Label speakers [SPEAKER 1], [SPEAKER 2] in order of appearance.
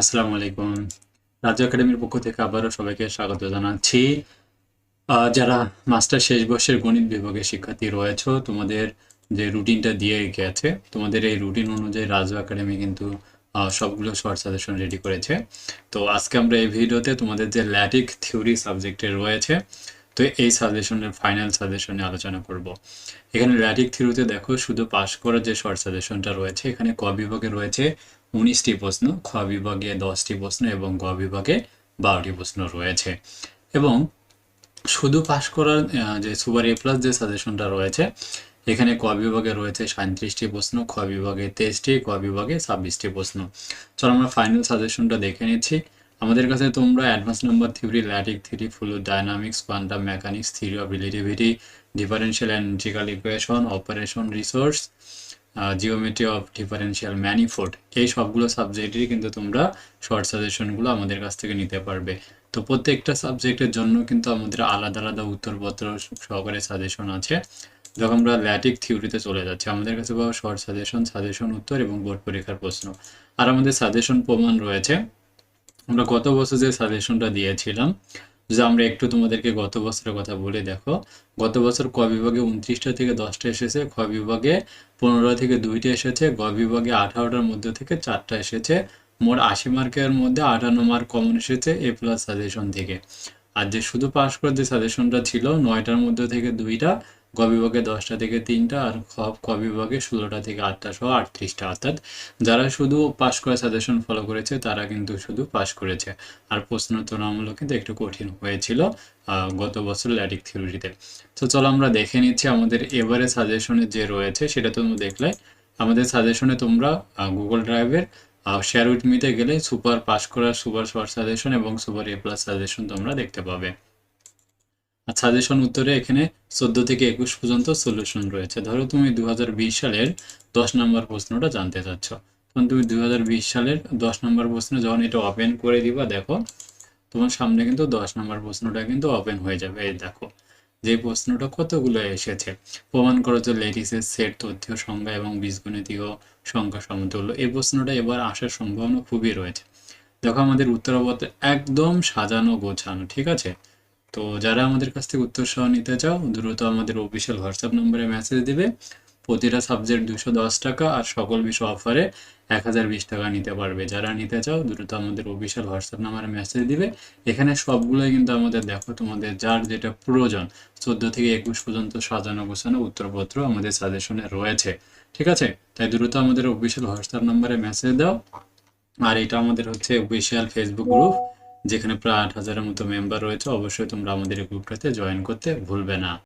[SPEAKER 1] আসসালামু আলাইকুম। রাজ্য একাডেমির পক্ষ থেকে আবারও সবাইকে স্বাগত জানাচ্ছি। যারা মাস্টার শেষ বর্ষের গণিত বিভাগের শিক্ষার্থী রয়েছে, তোমাদের যে রুটিনটা দিয়ে গেছে, তোমাদের এই রুটিন অনুযায়ী রাজ্য একাডেমি কিন্তু সবগুলো শর্ট সাজেশন রেডি করেছে। তো আজকে আমরা এই ভিডিওতে তোমাদের যে ল্যাটিক থিওরি সাবজেক্টে রয়েছে, তো এই সাজেশনের, ফাইনাল সাজেশনে আলোচনা করব। এখানে ল্যাটিক থিওরিতে দেখো, শুধু পাস করার যে শর্ট সাজেশনটা রয়েছে, এখানে ক বিভাগে রয়েছে উনিশটি প্রশ্ন, খ বিভাগে দশটি প্রশ্ন এবং গ বিভাগে বারোটি প্রশ্ন রয়েছে। এবং শুধু পাশ করার যে সুপার এ প্লাস যে সাজেশনটা রয়েছে, এখানে ক বিভাগে রয়েছে সাঁত্রিশটি প্রশ্ন, খ বিভাগে তেইশটি ক বিভাগে ছাব্বিশটি প্রশ্ন। চলো আমরা ফাইনাল সাজেশনটা দেখে নিচ্ছি। আমাদের কাছে তোমরা advance number theory lattice theory fluid dynamics quantum mechanics theory of relativity differential and equation operation resource geometry of differential manifold এই সবগুলো সাবজেক্টেরই কিন্তু তোমরা শর্ট সাজেশনগুলো আমাদের কাছ থেকে নিতে পারবে। তো প্রত্যেকটা সাবজেক্টের জন্য কিন্তু আমাদের আলাদা আলাদা উত্তরপত্র সহকারে সাজেশন আছে। যখন আমরা ল্যাটিক থিওরিতে চলে যাচ্ছি। আমাদের কাছে পাওয়া শর্ট সাজেশন সাজেশন উত্তর এবং বোর্ড পরীক্ষার প্রশ্ন। আর আমাদের সাজেশন প্রমাণ রয়েছে। আমরা গত বছর যে সাজেশনটা দিয়েছিলাম যে আমরা একটু তোমাদেরকে গত বছরের কথা বলে দেখো, গত বছর ক বিভাগে উনত্রিশটা থেকে দশটা এসেছে, খ বিভাগে পনেরো থেকে দুইটা এসেছে, গ বিভাগে আঠারোটার মধ্যে থেকে চারটা এসেছে। মোট আশি মার্কের মধ্যে আটান্ন মার্ক কমন এসেছে এ প্লাস সাজেশন থেকে। আর যে শুধু পাস করার যে সাজেশনটা ছিল, নয়টার মধ্যে থেকে দুইটা, গ বিভাগে দশটা থেকে তিনটা আর খ, ক বিভাগে ষোলোটা থেকে আটটা সহ আটত্রিশটা, অর্থাৎ যারা শুধু পাশ করা সাজেশন ফলো করেছে, তারা কিন্তু শুধু পাশ করেছে। আর প্রশ্ন তুলনামূলক কিন্তু একটু কঠিন হয়েছিল গত বছর ল্যাটিক থিওরিতে। তো চলো আমরা দেখে নিচ্ছি আমাদের এবারে সাজেশনে যে রয়েছে, সেটা তোমরা দেখলে। আমাদের সাজেশনে তোমরা গুগল ড্রাইভের শেয়ার উইথ মিতে গেলে সুপার পাস করার সুপার শর্ট সাজেশন এবং সুপার এ প্লাস সাজেশন তোমরা দেখতে পাবে। আর সাজেশন উত্তরে এখানে চোদ্দ থেকে একুশ পর্যন্ত সলিউশন রয়েছে। ধরো তুমি দু হাজার বিশ সালের দশ নম্বর প্রশ্নটা জানতে চাচ্ছ। তখন তুমি দু হাজার বিশ সালের দশ নম্বর প্রশ্ন যখন এটা ওপেন করে দিবা, দেখো তোমার সামনে কিন্তু দশ নম্বর প্রশ্নটা কিন্তু ওপেন হয়ে যাবে। এই দেখো যে প্রশ্নটা কতগুলো এসেছে? প্রমাণ করো যে লেডিসের সেট তথ্য সংখ্যা এবং বীজগণিতীয় সংখ্যা সমতুল্য। এই প্রশ্নটা এবার আসার সম্ভাবনা খুবই রয়েছে। দেখো আমাদের উত্তর উত্তরপত্র একদম সাজানো গোছানো, ঠিক আছে? তো যারা আমাদের কাছ থেকে উত্তর সহ নিতে চাও, দ্রুত আমাদের অফিসিয়াল হোয়াটসঅ্যাপ নম্বরে মেসেজ দিবে। প্রতিটা সাবজেক্ট দুশো দশ টাকা আর সকল বিষয় অফারে এক হাজার বিশ টাকা নিতে পারবে। যারা নিতে চাও, দ্রুত আমাদের অফিসিয়াল হোয়াটসঅ্যাপ নাম্বারে মেসেজ দিবে। এখানে সবগুলোই কিন্তু আমাদের দেখো, তোমাদের যার যেটা প্রয়োজন, চোদ্দ থেকে একুশ পর্যন্ত সাজানো গোছানো উত্তরপত্র আমাদের সাজেশনে রয়েছে। ঠিক আছে? তাই দ্রুত আমাদের অফিসিয়াল হোয়াটসঅ্যাপ নাম্বারে মেসেজ দাও। আর এটা আমাদের হচ্ছে অফিসিয়াল ফেসবুক গ্রুপ যেখানে প্রায় আট হাজারের মতো মেম্বার রয়েছে। অবশ্যই তোমরা আমাদের এই গ্রুপটাতে জয়েন করতে ভুলবে না।